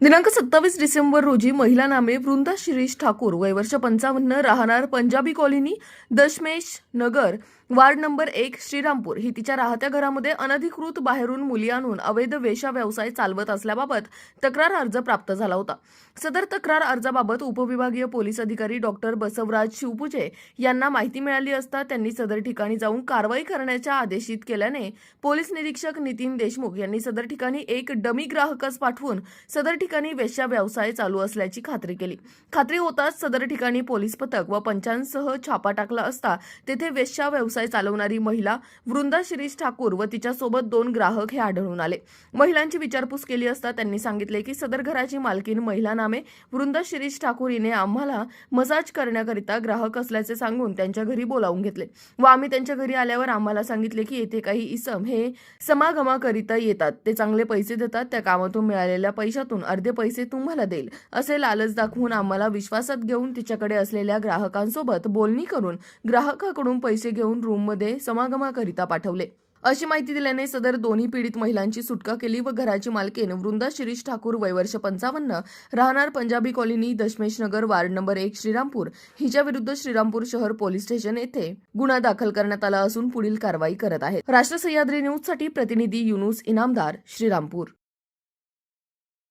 दिनांक सत्तावीस डिसेंबर रोजी महिला नामे वृंदा शिरीष ठाकूर. वय वर्ष पंचावन्न राहणार Punjabi colony Dashmesh Nagar ward number एक श्रीरामपूर. ही तिच्या राहत्या घरामध्ये अनधिकृत बाहेरून मुली आणून अवैध वेशा व्यवसाय चालवत असल्याबाबत तक्रार अर्ज प्राप्त झाला होता. सदर तक्रार अर्जाबाबत उपविभागीय पोलीस अधिकारी डॉक्टर बसवराज शिवपुजे यांना माहिती मिळाली असता त्यांनी सदर ठिकाणी जाऊन कारवाई करण्याच्या आदेशित केल्याने पोलीस निरीक्षक नितीन देशमुख यांनी सदर ठिकाणी एक डमी ग्राहकच पाठवून सदर ठिकाणी वेश्या व्यवसाय चालू असल्याची खात्री केली. खात्री होताच सदर ठिकाणी पोलीस पथक व पंचांसह छापा टाकला असता तेथे वेश्या व्यवसाय चालवणारी महिला वृंदा शिरीष ठाकूर व तिच्यासोबत दोन ग्राहक हे आढळून आले. महिलांची विचारपूस केली असता त्यांनी सांगितले की सदर घराची मालकीन महिला नामे वृंदा शिरीष ठाकूर हिने आम्हाला मसाज करण्याकरिता ग्राहक असल्याचे सांगून त्यांच्या घरी बोलावून घेतले व आम्ही त्यांच्या घरी आल्यावर आम्हाला सांगितले की येथे काही इसम हे समागमाकरिता येतात. ते चांगले पैसे देतात. त्या कामातून मिळालेल्या पैशातून अर्धे पैसे तुम्हाला देईल असे लालच दाखवून आम्हाला विश्वासात घेऊन तिच्याकडे असलेल्या ग्राहकांसोबत बोलणी करून ग्राहकाकडून पैसे घेऊन रूममध्ये समागमाकरिता पाठवले. अशी माहिती दिल्याने सदर दोन्ही पीडित महिलांची सुटका केली व घराची मालकीन वृंदा शिरीष ठाकूर वयवर्ष पंचावन्न राहणार Punjabi colony Dashmesh Nagar ward number एक श्रीरामपूर. हिच्या विरुद्ध श्रीरामपूर शहर पोलीस स्टेशन येथे गुन्हा दाखल करण्यात आला असून पुढील कारवाई करत आहेत. राष्ट्र सह्याद्री न्यूजसाठी प्रतिनिधी युनुस इनामदार श्रीरामपूर.